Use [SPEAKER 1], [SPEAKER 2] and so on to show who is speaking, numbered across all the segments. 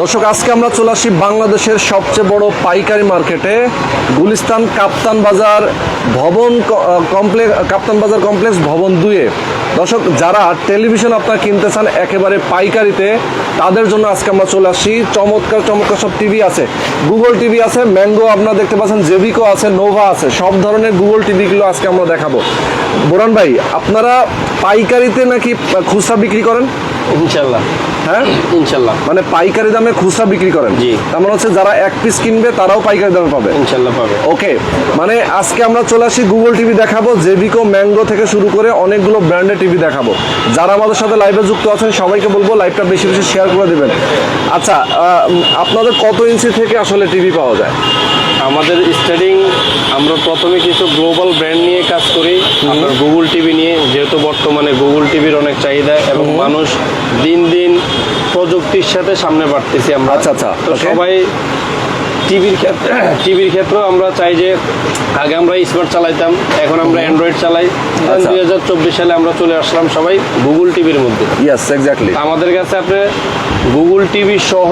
[SPEAKER 1] দর্শক, আজকে আমরা চলে আসি বাংলাদেশের সবচেয়ে বড় পাইকারি মার্কেটে। গুলিস্তান কাপ্তান বাজার ভবন কমপ্লেক্স কাপ্তান বাজার কমপ্লেক্স ভবন দুয়ে দর্শক, যারা টেলিভিশন আপনারা কিনতে চান একেবারে পাইকারিতে, তাদের জন্য আজকে আমরা চলে আসি। চমৎকার চমৎকার সব টিভি আছে। গুগল টিভি আছে, ম্যাঙ্গো আপনারা দেখতে পাচ্ছেন, জেভিকো আছে, নোভা আছে, সব ধরনের গুগল টিভিগুলো আজকে আমরা দেখাবো। বোরান ভাই, আপনারা পাইকারিতে নাকি খুচরা বিক্রি করেন?
[SPEAKER 2] ইনশাল্লাহ।
[SPEAKER 1] হ্যাঁ?
[SPEAKER 2] ইনশাল্লাহ।
[SPEAKER 1] মানে পাইকারি দামে খুচরা বিক্রি করেন?
[SPEAKER 2] জি।
[SPEAKER 1] তার মানে হচ্ছে যারা এক পিস কিনবে তারাও পাইকারি দামে পাবে?
[SPEAKER 2] ইনশাল্লাহ পাবে।
[SPEAKER 1] ওকে মানে আজকে আমরা চলে আসি গুগল টিভি দেখাবো জেভিকো ম্যাঙ্গো থেকে শুরু করে অনেকগুলো ব্র্যান্ডের টিভি দেখাবো। যারা আমাদের সাথে লাইভে যুক্ত আছেন সবাইকে বলব লাইভটা বেশি বেশি শেয়ার করে দেবেন। আচ্ছা আপনাদের কত ইঞ্চি থেকে আসলে টিভি পাওয়া যায়?
[SPEAKER 2] আমাদের স্টার্টিং আমরা প্রথমে কিছু গ্লোবাল ব্র্যান্ড নিয়ে কাজ করি। আপনার গুগল টিভি নিয়ে যেহেতু বর্তমানে গুগল টিভির অনেক চাহিদা এবং মানুষ দিন দিন প্রযুক্তির সাথে সামনে বাড়তেছি আমরা।
[SPEAKER 1] আচ্ছা, আচ্ছা,
[SPEAKER 2] তো সবাই টিভির ক্ষেত্রে টিভির ক্ষেত্রেও আমরা চাই যে আগে আমরা স্মার্ট চালাইতাম এখন আমরা অ্যান্ড্রয়েড চালাই।
[SPEAKER 1] আচ্ছা।
[SPEAKER 2] দুই হাজার চব্বিশ সালে আমরা চলে আসলাম সবাই গুগল টিভির মধ্যে।
[SPEAKER 1] ইয়েস এক্স্যাক্টলি
[SPEAKER 2] আমাদের কাছে আপনি গুগল টিভি সহ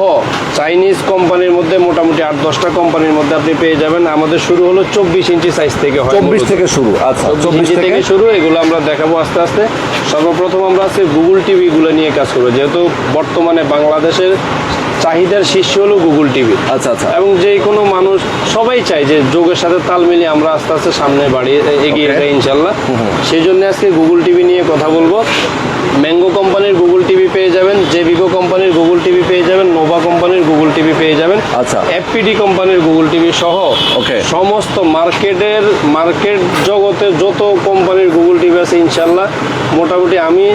[SPEAKER 2] চাইনিজ কোম্পানির মধ্যে মোটামুটি আট দশটা কোম্পানির মধ্যে আপনি পেয়ে যাবেন। আমাদের শুরু হলো চব্বিশ ইঞ্চি সাইজ থেকে হয়
[SPEAKER 1] চব্বিশ থেকে শুরু আচ্ছা
[SPEAKER 2] চব্বিশ
[SPEAKER 1] থেকে?
[SPEAKER 2] শুরু এগুলো আমরা দেখাবো আস্তে আস্তে। সর্বপ্রথম আমরা আজকে গুগল টিভিগুলো নিয়ে কাজ করব। যেহেতু বর্তমানে বাংলাদেশের চাহিদার শীর্ষ হলো গুগল টিভি
[SPEAKER 1] আচ্ছা আচ্ছা।
[SPEAKER 2] এবং যে কোনো মানুষ সবাই চায় যে যোগের সাথে তাল মিলিয়ে আমরা আস্তে আস্তে সামনে বাড়িয়ে এগিয়ে. যাই ইনশাল্লাহ। সেই জন্য আজকে গুগল টিভি নিয়ে কথা বলব। ম্যাঙ্গো কোম্পানির গুগল টিভি পেয়ে যাবেন জেভিগো কোম্পানির গুগল টিভি পেয়ে যাবেন নোভা কোম্পানির গুগল টিভি পেয়ে যাবেন
[SPEAKER 1] আচ্ছা।
[SPEAKER 2] এফপিডি কোম্পানির গুগল টিভি সহ
[SPEAKER 1] ওকে
[SPEAKER 2] সমস্ত মার্কেটের মার্কেট জগতে যত কোম্পানির গুগল টিভি আছে ইনশাল্লাহ মোটামুটি আমি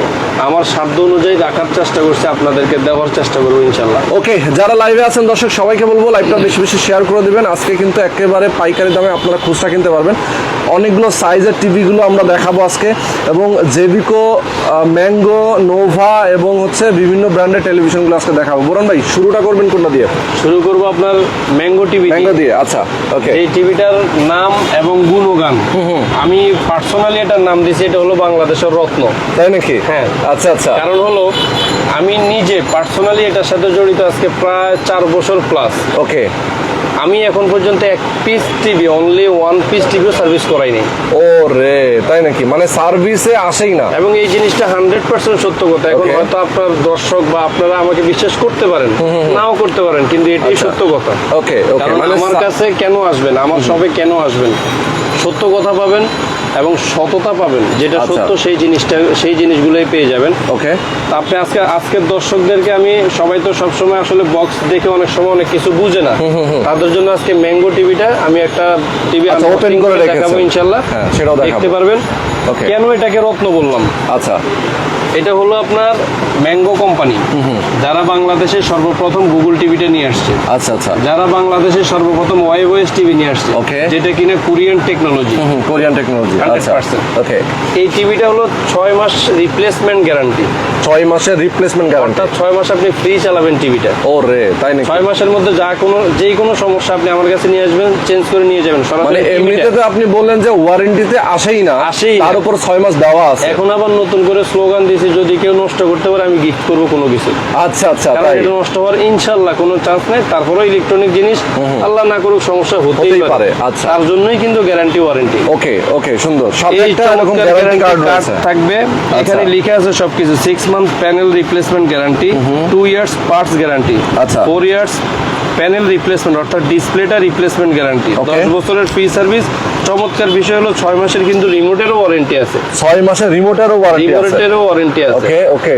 [SPEAKER 2] আমার সাধ্য অনুযায়ী রাখার চেষ্টা করছি আপনাদেরকে দেওয়ার চেষ্টা করব ইনশাল্লাহ
[SPEAKER 1] ওকে যারা লাইভে আছেন দর্শক সবাইকে বলব লাইভটা বেশি বেশি শেয়ার করে দিবেন। আজকে কিন্তু একেবারে পাইকারি দামে আপনারা খুচরা কিনতে পারবেন। অনেকগুলো সাইজের টিভিগুলো আমরা দেখাবো আজকে এবং জেভিকো ম্যাঙ্গো নোভা এবং হচ্ছে বিভিন্ন ব্র্যান্ডের টেলিভিশনগুলো আজকে দেখাবো। বরণ ভাই শুরুটা করবেন কোনটা দিয়ে?
[SPEAKER 2] শুরু করব আপনার ম্যাঙ্গো টিভি
[SPEAKER 1] ম্যাঙ্গো দিয়ে। আচ্ছা ওকে
[SPEAKER 2] এই টিভিটার নাম এবং গুণগান। আমি পার্সোনালি এটার নাম দিয়েছি এটা হলো বাংলাদেশের রত্ন।
[SPEAKER 1] তাই নাকি?
[SPEAKER 2] হ্যাঁ।
[SPEAKER 1] আচ্ছা আচ্ছা।
[SPEAKER 2] কারণ হলো আমি নিজে পার্সোনালি এটার সাথে জড়িত আজকে প্রায় চার বছর প্লাস
[SPEAKER 1] ওকে
[SPEAKER 2] আমি এখন পর্যন্ত এক piece TV only one piece টিভিও সার্ভিস করাইনি।
[SPEAKER 1] ও রে তাই নাকি? মানে সার্ভিসে আসেই না?
[SPEAKER 2] এবং এই জিনিসটা হান্ড্রেড পার্সেন্ট সত্য কথা। এখন হয়তো আপনার দর্শক বা আপনারা আমাকে বিশ্বাস করতে পারেন নাও করতে পারেন কিন্তু এটাই
[SPEAKER 1] আচ্ছা।
[SPEAKER 2] সত্য কথা।
[SPEAKER 1] ওকে ওকে মানে
[SPEAKER 2] আমার কাছে কেন আসবেন? আমার সবে কেন আসবেন? সত্য কথা পাবেন এবং সততা পাবেন যেটা
[SPEAKER 1] আচ্ছা।
[SPEAKER 2] সত্য সেই জিনিসটা সেই জিনিসগুলোই পেয়ে যাবেন
[SPEAKER 1] ওকে
[SPEAKER 2] তা আপনি আজকে আজকের দর্শকদেরকে আমি সবাই তো সবসময় আসলে বক্স দেখে অনেক সময় অনেক কিছু বুঝে না তাদের জন্য আজকে ম্যাঙ্গো টিভিটা আমি একটা টিভি
[SPEAKER 1] ওপেন করে
[SPEAKER 2] দেখাবো। ইনশাল্লাহ
[SPEAKER 1] হ্যাঁ, সেটাও।
[SPEAKER 2] দেখতে পারবেন. কেন এটাকে রত্ন বললাম
[SPEAKER 1] আচ্ছা
[SPEAKER 2] এটা হলো আপনার ম্যাঙ্গো কোম্পানি যারা বাংলাদেশে সর্বপ্রথম গুগল টিভিটা নিয়ে আসছে।
[SPEAKER 1] আচ্ছা আচ্ছা।
[SPEAKER 2] যারা বাংলাদেশে সর্বপ্রথম ওয়াইওএস টিভি নিয়ে আসছে
[SPEAKER 1] ওকে
[SPEAKER 2] যেটা কিনা কোরিয়ান টেকনোলজি
[SPEAKER 1] কোরিয়ান টেকনোলজি আচ্ছা। ওকে
[SPEAKER 2] এই টিভিটা হলো ছয় মাস রিপ্লেসমেন্ট গ্যারান্টি
[SPEAKER 1] ছয় মাসের রিপ্লেসমেন্ট গ্যারান্টি
[SPEAKER 2] অর্থাৎ ছয় মাস আপনি ফ্রি চালাবেন টিভিটা
[SPEAKER 1] ও রে তাই নাকি?
[SPEAKER 2] ছয় মাসের মধ্যে যা কোনো যে কোনো সমস্যা আপনি আমার কাছে নিয়ে আসবেন চেঞ্জ করে নিয়ে যাবেন
[SPEAKER 1] মানে এমনিতে তো আপনি বললেন যে ওয়ারেন্টিতে আসেই না
[SPEAKER 2] আসেই
[SPEAKER 1] তার উপর ছয় মাস দেওয়া আছে।
[SPEAKER 2] এখন আবার নতুন করে স্লোগান দিয়েছি যদি কেউ নষ্ট করতে পারে আমি গিফট করব কোনো কিছু।
[SPEAKER 1] আচ্ছা আচ্ছা তাই।
[SPEAKER 2] নষ্ট হওয়ার ইনশাল্লাহ কোনো চান্স নেই। তারপরে ইলেকট্রনিক জিনিস আল্লাহ না করুক সমস্যা হতেই
[SPEAKER 1] পারে, আচ্ছা।
[SPEAKER 2] তার জন্যই কিন্তু গ্যারান্টি ওয়ারেন্টি
[SPEAKER 1] ওকে ওকে সুন্দর।
[SPEAKER 2] সব
[SPEAKER 1] একটা এরকম গ্যারান্টি কার্ড
[SPEAKER 2] থাকবে। এখানে লিখে আছে সবকিছু। Six month panel replacement guarantee two years parts guarantee
[SPEAKER 1] আচ্ছা।
[SPEAKER 2] ফোর ইয়ার্স প্যানেল রিপ্লেসমেন্ট অর্থাৎ ডিসপ্লেটা রিপ্লেসমেন্ট গ্যারান্টি. দশ বছরের ফ্রি সার্ভিস চমৎকার বিষয় হলো ছয় মাসের কিন্তু রিমোটেরও ওয়ারেন্টি আছে।
[SPEAKER 1] ছয় মাসের রিমোটেরও ওয়ারেন্টি আছে।
[SPEAKER 2] রিমোটেরও ওয়ারেন্টি আছে।
[SPEAKER 1] ওকে ওকে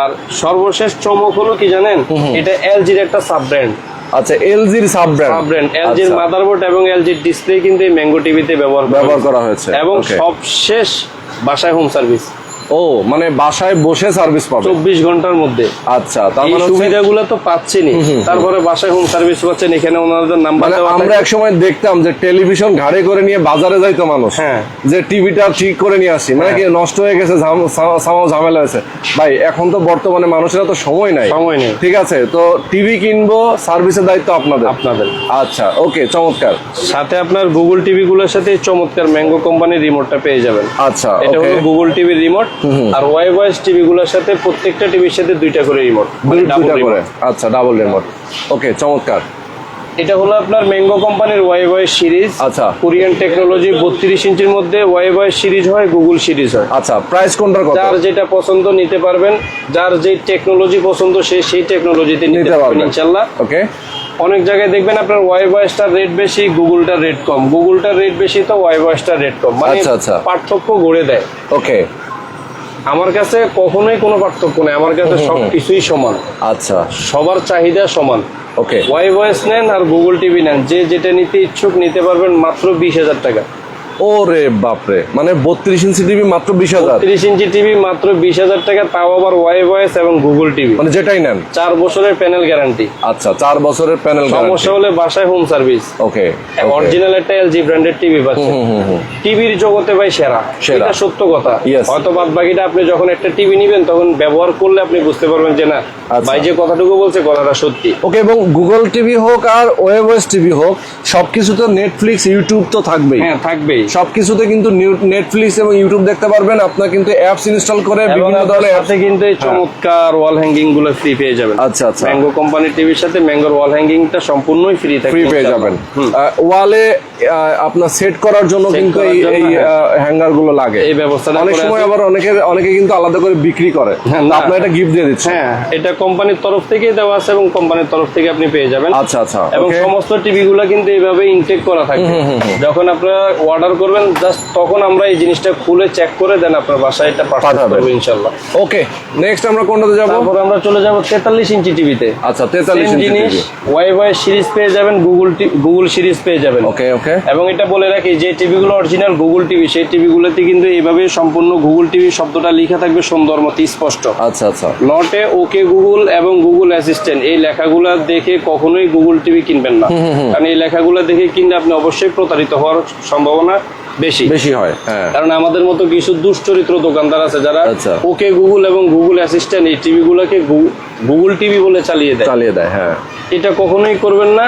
[SPEAKER 2] আর সর্বশেষ চমক হলো কি জানেন? এটা এলজির একটা সাব ব্র্যান্ড
[SPEAKER 1] আচ্ছা এলজির সাব ব্র্যান্ড
[SPEAKER 2] সাব ব্র্যান্ড এলজির মাদারবোর্ড এবং এলজির ডিসপ্লে কিন্তু এই ম্যাঙ্গো টিভিতে ব্যবহার করা
[SPEAKER 1] ব্যবহার
[SPEAKER 2] হয়েছে।
[SPEAKER 1] করা হয়েছে।
[SPEAKER 2] এবং. সবশেষ বাসায় হোম সার্ভিস
[SPEAKER 1] ও মানে বাসায় বসে সার্ভিস পাবে।
[SPEAKER 2] চব্বিশ ঘণ্টার মধ্যে।
[SPEAKER 1] আচ্ছা তার মানে
[SPEAKER 2] সুবিধাগুলো তো পাচ্ছেনই। তারপরে বাসায় হোম সার্ভিস পাচ্ছেন এখানে ওনাদের নাম্বার
[SPEAKER 1] মানে আমরা এক সময় দেখতাম যে টেলিভিশন ঘাড়ে করে নিয়ে বাজারে যাইতো মানুষ।
[SPEAKER 2] হ্যাঁ।
[SPEAKER 1] যে টিভিটা ঠিক করে নিয়ে আসি মানে কি নষ্ট হয়ে গেছে সামাও ঝামেলা হয়েছে। ভাই এখন তো বর্তমানে মানুষেরা তো সময় নাই।
[SPEAKER 2] সময় নেই।
[SPEAKER 1] ঠিক আছে তো টিভি কিনবো সার্ভিসের দায়িত্ব আপনাদের।
[SPEAKER 2] আপনাদের।
[SPEAKER 1] আচ্ছা ওকে চমৎকার।
[SPEAKER 2] সাথে আপনার গুগল টিভি গুলোর সাথে চমৎকার ম্যাঙ্গো কোম্পানির রিমোটটা পেয়ে যাবেন।
[SPEAKER 1] আচ্ছা
[SPEAKER 2] এটা হলো গুগল টিভির রিমোট আর ওয়াই ওয়াইস টিভি গুলোর সাথে প্রত্যেকটা টিভির সাথে দুইটা করে রিমোট
[SPEAKER 1] দুই- দুইটা করে। আচ্ছা ডাবল রিমোট ওকে চমৎকার।
[SPEAKER 2] এটা হলো আপনার ম্যাঙ্গো কোম্পানির ওয়াই ভয়েস সিরিজ
[SPEAKER 1] আচ্ছা।
[SPEAKER 2] কোরিয়ান টেকনোলজি বত্রিশ ইঞ্চির মধ্যে ওয়াই ভয়েস সিরিজ হয় গুগল সিরিজ হয়।
[SPEAKER 1] আচ্ছা প্রাইস কোনটার কত?
[SPEAKER 2] যার যেটা পছন্দ নিতে পারবেন যার যে টেকনোলজি পছন্দ সে সেই টেকনোলজিতে নিতে পারবেন ইনশাল্লাহ।
[SPEAKER 1] ওকে
[SPEAKER 2] অনেক জায়গায় দেখবেন আপনার ওয়াই ভয়েসটার রেট বেশি গুগলটার রেট কম। গুগলটার রেট বেশি তো ওয়াই ভয়েসটার রেট কম। মানে
[SPEAKER 1] আচ্ছা, আচ্ছা।
[SPEAKER 2] পার্থক্য গড়ে দেয়।
[SPEAKER 1] ওকে
[SPEAKER 2] আমার কাছে কখনোই কোনো পার্থক্য নেই। আমার কাছে সব কিছুই সমান।
[SPEAKER 1] আচ্ছা।
[SPEAKER 2] সবার চাহিদা সমান।
[SPEAKER 1] ওকে।
[SPEAKER 2] ওয়াই ভয়েস নেন আর গুগল টিভি নেন। যে যেটা নিতে ইচ্ছুক নিতে পারবেন মাত্র বিশ হাজার টাকা।
[SPEAKER 1] ওরে বাপরে। মানে বত্রিশ ইঞ্চি টিভি মাত্র বিশ হাজার।
[SPEAKER 2] তিরিশ ইঞ্চি টিভি মাত্র বিশ হাজার টাকা তাও আবার ওয়াই ভয়েস এবং গুগল টিভি।
[SPEAKER 1] মানে যেটাই নেন।
[SPEAKER 2] চার বছরের প্যানেল গ্যারান্টি
[SPEAKER 1] আচ্ছা চার বছরের প্যানেল
[SPEAKER 2] সমস্যা হলে বাসায় হোম সার্ভিস
[SPEAKER 1] ওকে
[SPEAKER 2] অরিজিনাল একটা এলজি ব্র্যান্ডের টিভি পাচ্ছে। টিভির জগতে ভাই সেরা।
[SPEAKER 1] সেরা।
[SPEAKER 2] সত্য কথা. হয়তো বাদ বাকিটা আপনি যখন একটা টিভি নিবেন তখন ব্যবহার করলে আপনি বুঝতে পারবেন যে না
[SPEAKER 1] আচ্ছা।
[SPEAKER 2] ভাই যে কথাটুকু বলছে কথাটা সত্যি।
[SPEAKER 1] ওকে এবং গুগল টিভি হোক আর ওয়েবএস টিভি হোক সবকিছু তো নেটফ্লিক্স ইউটিউব তো থাকবেই।
[SPEAKER 2] হ্যাঁ থাকবেই।
[SPEAKER 1] সবকিছুতে কিন্তু নেটফ্লিক্স এবং ইউটিউব দেখতে পারবেন। আপনার কিন্তু অ্যাপস ইনস্টল করে বিভিন্ন ধরনের
[SPEAKER 2] সাথে কিন্তু এই চমৎকার ওয়াল হ্যাঙ্গিংগুলো ফ্রি পেয়ে যাবেন।
[SPEAKER 1] আচ্ছা, আচ্ছা।
[SPEAKER 2] ম্যাঙ্গো কোম্পানির টিভির সাথে ম্যাঙ্গোর ওয়াল হ্যাঙ্গিংটা সম্পূর্ণই ফ্রি থাকে
[SPEAKER 1] ফ্রি পেয়ে যাবেন। ওয়ালে আপনার সেট করার জন্য কিন্তু এই
[SPEAKER 2] হ্যাঁ।
[SPEAKER 1] হ্যাঙ্গারগুলো লাগে।
[SPEAKER 2] এই ব্যবস্থাটা
[SPEAKER 1] অনেক সময় আবার অনেকে অনেকে কিন্তু আলাদা করে বিক্রি করে।
[SPEAKER 2] হ্যাঁ, না।
[SPEAKER 1] আপনার এটা গিফট দিয়ে দিচ্ছে
[SPEAKER 2] হ্যাঁ এটা কোম্পানির তরফ থেকেই দেওয়া আছে এবং কোম্পানির তরফ থেকে আপনি পেয়ে যাবেন।
[SPEAKER 1] আচ্ছা আচ্ছা
[SPEAKER 2] এবং সমস্ত টিভি গুলো কিন্তু এইভাবে ইনটেক করা থাকবে। যখন আপনারা অর্ডার করবেন জাস্ট তখন আমরা এই জিনিসটা খুলে চেক করে দেন আপনার বাসায় এটা। পারব ইনশাল্লাহ।
[SPEAKER 1] ওকে নেক্সট আমরা কোনটাতে যাব?
[SPEAKER 2] তারপর আমরা চলে যাব তেতাল্লিশ ইঞ্চি টিভিতে।
[SPEAKER 1] আচ্ছা 43 ইঞ্চি
[SPEAKER 2] জিনিস ওয়াই সিরিজ পেয়ে যাবেন গুগল গুগল সিরিজ পেয়ে যাবেন।
[SPEAKER 1] ওকে ওকে
[SPEAKER 2] এবং এটা বলে রাখি যে টিভিগুলো অরিজিনাল গুগল টিভি সেই টিভিগুলোতে কিন্তু এইভাবে সম্পূর্ণ গুগল টিভি শব্দটা লেখা থাকবে সুন্দর মতো স্পষ্ট।
[SPEAKER 1] আচ্ছা আচ্ছা।
[SPEAKER 2] নটে ওকে গুগল এবং গুগল অ্যাসিস্ট্যান্ট এই লেখাগুলো দেখে কখনোই গুগল টিভি কিনবেন না। কারণ এই লেখাগুলো দেখে কিনলে আপনি অবশ্যই প্রতারিত হওয়ার সম্ভাবনা বেশি।
[SPEAKER 1] বেশি হয় হ্যাঁ।
[SPEAKER 2] কারণ আমাদের মতো কিছু দুশ্চরিত্র দোকানদার আছে যারা
[SPEAKER 1] আচ্ছা।
[SPEAKER 2] ওকে গুগল এবং গুগল অ্যাসিস্ট্যান্ট এই টিভি গুলোকে গুগল টিভি বলে চালিয়ে দেয়।
[SPEAKER 1] চালিয়ে দেয় হ্যাঁ।
[SPEAKER 2] এটা কখনোই করবেন না।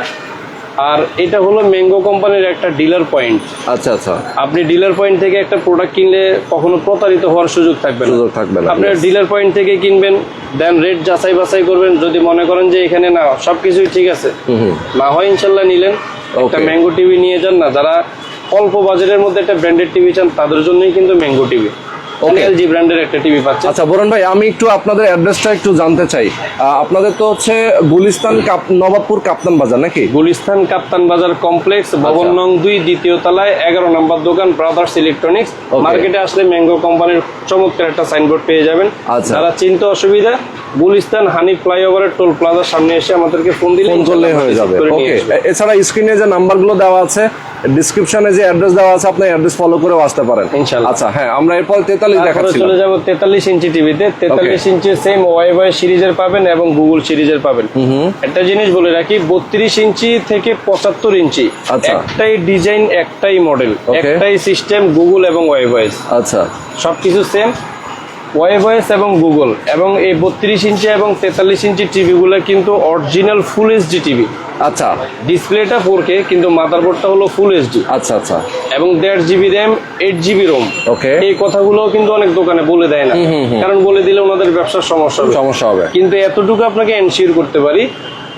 [SPEAKER 2] আর এটা হলো ম্যাঙ্গো কোম্পানির একটা ডিলার পয়েন্ট
[SPEAKER 1] আচ্ছা আচ্ছা।
[SPEAKER 2] আপনি ডিলার পয়েন্ট থেকে একটা প্রোডাক্ট কিনলে কখনো প্রতারিত হওয়ার সুযোগ থাকবে না।
[SPEAKER 1] সুযোগ থাকবে না,
[SPEAKER 2] আপনি ডিলার পয়েন্ট থেকে কিনবেন দেন রেট যাচাই বাছাই করবেন যদি মনে করেন যে এখানে না সবকিছুই ঠিক আছে। না হয় ইনশাল্লাহ নিলেন। একটা. ম্যাঙ্গো টিভি নিয়ে যান না যারা অল্প বাজেটের মধ্যে একটা ব্র্যান্ডেড টিভি চান তাদের জন্যই কিন্তু ম্যাঙ্গো টিভি. এলজি ব্র্যান্ডের একটা টিভি পাচ্ছে
[SPEAKER 1] আচ্ছা বরুণ ভাই আমি একটু আপনাদের অ্যাড্রেসটা একটু জানতে চাই আপনাদের তো হচ্ছে গুলিস্তান কাপ নবাবপুর কাপ্তান বাজার নাকি
[SPEAKER 2] গুলিস্তান কাপ্তান বাজার কমপ্লেক্স ভবন
[SPEAKER 1] আচ্ছা।
[SPEAKER 2] নং দুই দ্বিতীয় তলায় এগারো নম্বর দোকান ব্রাদার্স ইলেকট্রনিক্স. মার্কেটে আসলে ম্যাঙ্গো কোম্পানির চমৎকার একটা সাইনবোর্ড পেয়ে যাবেন
[SPEAKER 1] আচ্ছা।
[SPEAKER 2] যারা চিন্তা অসুবিধা গুলিস্তান হানি ফ্লাইওভারের টোল প্লাজার সামনে এসে আমাদেরকে ফোন দিলে
[SPEAKER 1] ফোন করলে হয়ে যাবে। ওকে এছাড়া স্ক্রিনে যে নাম্বারগুলো দেওয়া আছে ডিসক্রিপশনে যে অ্যাড্রেস দেওয়া আছে আপনি অ্যাড্রেস ফলো করে আসতে পারেন।
[SPEAKER 2] ইনশাল্লাহ।
[SPEAKER 1] আচ্ছা হ্যাঁ আমরা এরপর তেতাল্লিশ
[SPEAKER 2] তারপরে
[SPEAKER 1] দেখাচ্ছিলাম
[SPEAKER 2] চলে যাব তেতাল্লিশ ইঞ্চি টিভিতে তেতাল্লিশ ইঞ্চি সেম ওয়াই ওয়াই সিরিজের পাবেন এবং গুগল সিরিজের পাবেন। একটা জিনিস বলে রাখি বত্রিশ ইঞ্চি থেকে পঁচাত্তর ইঞ্চি।
[SPEAKER 1] আচ্ছা।
[SPEAKER 2] একটাই ডিজাইন একটাই মডেল একটাই সিস্টেম গুগল এবং ওয়াই ওয়াইস
[SPEAKER 1] আচ্ছা।
[SPEAKER 2] সবকিছু সেম ওয়েভয়েস এবং গুগল এবং এই বত্রিশ ইঞ্চি এবং তেতাল্লিশ ইঞ্চি টিভিগুলো কিন্তু অরিজিনাল ফুল এইচডি টিভি।
[SPEAKER 1] আচ্ছা।
[SPEAKER 2] ডিসপ্লেটা ফোর কে কিন্তু মাদারবোর্ডটা হলো ফুল এইচডি।
[SPEAKER 1] আচ্ছা আচ্ছা।
[SPEAKER 2] এবং দেড় GB RAM eight GB ROM
[SPEAKER 1] okay
[SPEAKER 2] এই কথাগুলো কিন্তু অনেক দোকানে বলে দেয় না। কারণ বলে দিলে ওনাদের ব্যবসার সমস্যা হবে।
[SPEAKER 1] সমস্যা হবে।
[SPEAKER 2] কিন্তু এতটুকু আপনাকে এনশিওর করতে পারি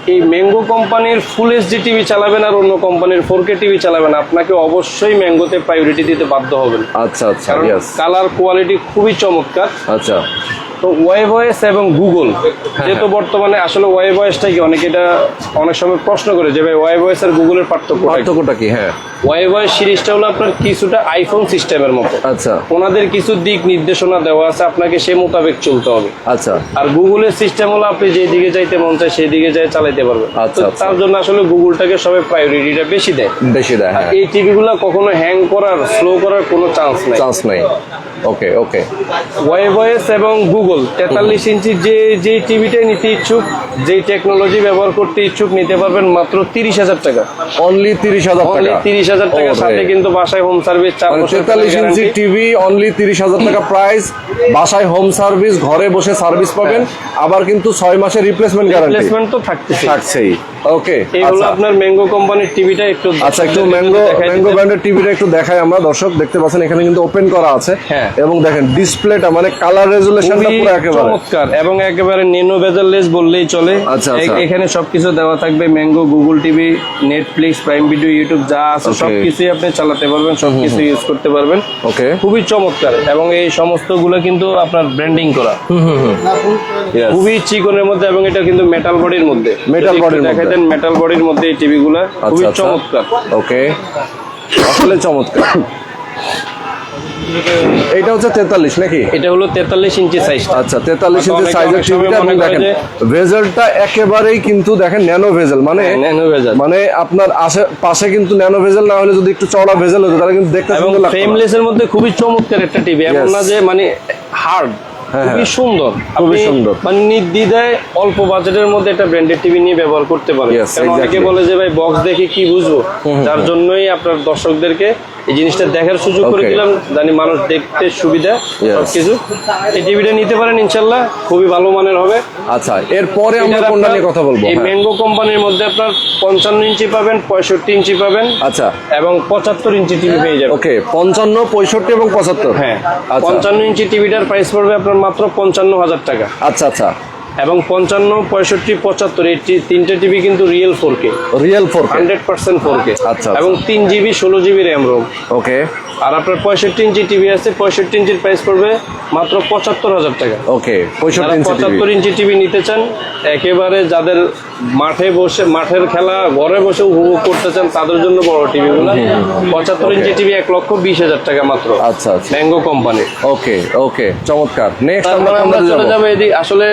[SPEAKER 2] এই ম্যাঙ্গো কোম্পানির ফুল এইচডি টিভি চালাবেন আর অন্য কোম্পানির ফোর কে টিভি চালাবেন আপনাকে অবশ্যই ম্যাঙ্গোতে প্রায়োরিটি দিতে বাধ্য হবেন।
[SPEAKER 1] আচ্ছা আচ্ছা
[SPEAKER 2] কালার কোয়ালিটি খুবই চমৎকার।
[SPEAKER 1] আচ্ছা।
[SPEAKER 2] তো ওয়াই ভয়েস এবং গুগল যেহেতু বর্তমানে আসলে ওয়াই ভয়েসটা কি অনেকে এটা অনেক সময় প্রশ্ন করে যে ভাই ওয়াই ভয়েস আর গুগলের পার্থক্য
[SPEAKER 1] পার্থক্যটা কি? হ্যাঁ।
[SPEAKER 2] ওয়াই ভয়েস সিরিজটা হলো আপনার কিছুটা আইফোন সিস্টেমের মতো।
[SPEAKER 1] আচ্ছা।
[SPEAKER 2] ওনাদের কিছু দিক নির্দেশনা দেওয়া আছে আপনাকে সে মোতাবেক চলতে হবে।
[SPEAKER 1] আচ্ছা।
[SPEAKER 2] আর গুগলের সিস্টেম হলো আপনি যেই দিকে যাইতে মন চায় সেই দিকে যাই চালাইতে পারবেন।
[SPEAKER 1] আচ্ছা, আচ্ছা।
[SPEAKER 2] তার জন্য আসলে গুগলটাকে সবাই প্রায়োরিটিটা বেশি দেয়।
[SPEAKER 1] বেশি দেয় হ্যাঁ।
[SPEAKER 2] এই টিভিগুলো কখনো হ্যাং করার স্লো করার কোনো চান্স নাই।
[SPEAKER 1] চান্স নেই। ওকে ওকে
[SPEAKER 2] ওয়াই ভয়েস এবং গুগল তেতাল্লিশ ইঞ্চি যে যে টিভিটাই নিতে ইচ্ছুক যেই টেকনোলজি ব্যবহার করতে ইচ্ছুক নিতে পারবেন মাত্র তিরিশ হাজার টাকা।
[SPEAKER 1] অনলি তিরিশ হাজার
[SPEAKER 2] অনলি তিরিশ হাজার টাকা সাথে কিন্তু বাসায় হোম সার্ভিস চার
[SPEAKER 1] মানে তেতাল্লিশ ইঞ্চি টিভি অনলি তিরিশ হাজার টাকা প্রাইস বাসায় হোম সার্ভিস ঘরে বসে সার্ভিস পাবেন। আবার কিন্তু ছয় মাসের রিপ্লেসমেন্ট গ্যারান্টি
[SPEAKER 2] রিপ্লেসমেন্ট তো থাকতেছে
[SPEAKER 1] থাকছেই। ওকে
[SPEAKER 2] এই হলো আপনার ম্যাঙ্গো কোম্পানির টিভিটা একটু
[SPEAKER 1] আচ্ছা একটু ম্যাঙ্গো ম্যাঙ্গো ব্র্যান্ডের টিভিটা একটু দেখাই আমরা দর্শক। দেখতে পাচ্ছেন এখানে কিন্তু ওপেন করা আছে।
[SPEAKER 2] হ্যাঁ।
[SPEAKER 1] এবং দেখেন ডিসপ্লেটা মানে কালার রেজুলেশনটা পুরো একেবারে।
[SPEAKER 2] চমৎকার এবং একেবারে নেনো বেজারলেস বললেই চলে।
[SPEAKER 1] আচ্ছা,
[SPEAKER 2] এ-
[SPEAKER 1] আচ্ছা।
[SPEAKER 2] এখানে সবকিছু দেওয়া থাকবে। Mango Google TV Netflix Prime Video YouTube যা আছে সবকিছুই আপনি চালাতে পারবেন সবকিছু ইউজ করতে পারবেন।
[SPEAKER 1] ওকে
[SPEAKER 2] খুবই চমৎকার। এবং এই সমস্তগুলো কিন্তু আপনার ব্র্যান্ডিং করা। খুবই চিকনের মধ্যে এবং এটা কিন্তু মেটাল বডির মধ্যে।
[SPEAKER 1] মেটাল র
[SPEAKER 2] দেখাই দেন মেটাল বডির মধ্যে এই টিভি গুলা খুবই
[SPEAKER 1] আচ্ছা। আচ্ছা
[SPEAKER 2] চমৎকার।
[SPEAKER 1] ওকে আসলে চমৎকার। এইটা হচ্ছে তেতাল্লিশ নাকি?
[SPEAKER 2] এটা হলো তেতাল্লিশ ইঞ্চি সাইজ
[SPEAKER 1] আচ্ছা তেতাল্লিশ
[SPEAKER 2] হয়তো
[SPEAKER 1] ইঞ্চি
[SPEAKER 2] অনেকে
[SPEAKER 1] সাইজের টিভিটা আপনি দেখেন। ভেজেলটা একেবারেই কিন্তু দেখেন ন্যানো ভেজেল মানে
[SPEAKER 2] ন্যানো ভেজেল
[SPEAKER 1] মানে আপনার আশে পাশে কিন্তু ন্যানো ভেজেল না হলে যদি একটু চওড়া ভেজেল হতো তাহলে কিন্তু দেখতে সুন্দর লাগতো।
[SPEAKER 2] ফ্রেমলেস এর মধ্যে খুবই চমৎকার একটা টিভি এমন না যে মানে হার্ড খুবই
[SPEAKER 1] হ্যাঁ।
[SPEAKER 2] সুন্দর।
[SPEAKER 1] খুবই সুন্দর।
[SPEAKER 2] মানে নির্দ্বিধায় অল্প বাজেটের মধ্যে একটা ব্র্যান্ডেড টিভি নিয়ে ব্যবহার করতে পারেন। অনেকে বলে যে ভাই বক্স দেখে কি বুঝব? যার জন্যই আপনার দর্শকদেরকে এই জিনিসটা দেখার সুযোগ করে দিলাম। জানি মানুষ দেখতে সুবিধা সবকিছু। এই টিভিটা নিতে পারেন ইনশাল্লাহ। খুবই ভালো মানের হবে।
[SPEAKER 1] আচ্ছা এরপরে আমরা কোনটা নিয়ে কথা বলব?
[SPEAKER 2] এই
[SPEAKER 1] হ্যাঁ।
[SPEAKER 2] ম্যাঙ্গো কোম্পানির মধ্যে আপনার পঞ্চান্ন ইঞ্চি পাবেন পঁয়ষট্টি ইঞ্চি পাবেন।
[SPEAKER 1] আচ্ছা।
[SPEAKER 2] এবং পঁচাত্তর ইঞ্চি টিভি পেয়ে যাবেন।
[SPEAKER 1] ওকে পঞ্চান্ন পঁয়ষট্টি এবং পঁচাত্তর।
[SPEAKER 2] হ্যাঁ।
[SPEAKER 1] আচ্ছা।
[SPEAKER 2] পঞ্চান্ন ইঞ্চি টিভিটার প্রাইস পড়বে আপনার মাত্র পঞ্চান্ন হাজার টাকা।
[SPEAKER 1] আচ্ছা আচ্ছা।
[SPEAKER 2] এবং পঞ্চান্ন পঁয়ষট্টি পঁচাত্তর এই তিনটে টিভি কিন্তু real four K
[SPEAKER 1] real four
[SPEAKER 2] hundred percent four K
[SPEAKER 1] আচ্ছা।
[SPEAKER 2] এবং তিন জিবি ষোলো জিবি র্যাম রোম।
[SPEAKER 1] ওকে
[SPEAKER 2] আর আপনার পঁয়ষট্টি ইঞ্চি টিভি আছে পঁয়ষট্টি ইঞ্চির প্রাইস পড়বে মাত্র পঁচাত্তর হাজার টাকা।
[SPEAKER 1] ওকে
[SPEAKER 2] পঁচাত্তর ইঞ্চি টিভি নিতে চান একেবারে যাদের মাঠে বসে মাঠের খেলা ঘরে বসে উপভোগ করতে চান তাদের জন্য বড় টিভি গুলো পঁচাত্তর ইঞ্চি টিভি এক লক্ষ বিশ হাজার টাকা মাত্র।
[SPEAKER 1] আচ্ছা
[SPEAKER 2] ম্যাঙ্গো কোম্পানির
[SPEAKER 1] ওকে ওকে চমৎকার। নেক্সট আমরা
[SPEAKER 2] চলে
[SPEAKER 1] যাব।
[SPEAKER 2] যাব আসলে